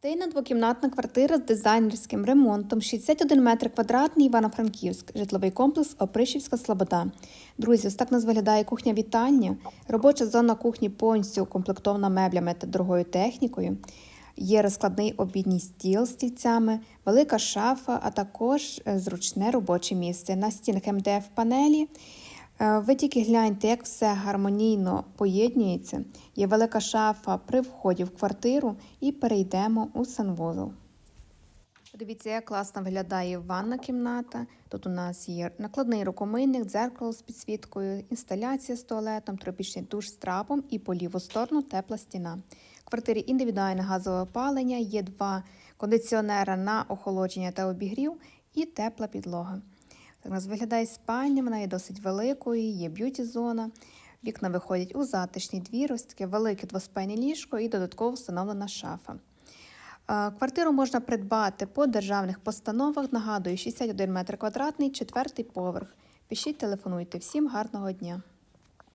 Стейна двокімнатна квартира з дизайнерським ремонтом, 61 метр квадратний, Івано-Франківськ, житловий комплекс Опришівська Слобода. Друзі, ось так нас виглядає кухня вітальня. Робоча зона кухні повністю укомплектована меблями та дорогою технікою. Є розкладний обідній стіл з стільцями, велика шафа, а також е, зручне робоче місце. На стінах МДФ панелі. Е, Ви тільки гляньте, як все гармонійно поєднується. Є велика шафа при вході в квартиру і перейдемо у санвузол. Подивіться, як класно виглядає ванна кімната. Тут у нас є накладний рукомийник, дзеркало з підсвіткою, інсталяція з туалетом, тропічний душ з трапом і по ліву сторону тепла стіна. В квартирі індивідуальне газове опалення, є два кондиціонера на охолодження та обігрів і тепла підлога. Так нас виглядає спальня, вона є досить великою, є б'юті-зона. Вікна виходять у затишні двір, ось таке велике двоспальне ліжко і додатково встановлена шафа. Квартиру можна придбати по державних постановах. Нагадую, 61 метр квадратний, четвертий поверх. Пишіть, телефонуйте. Всім гарного дня!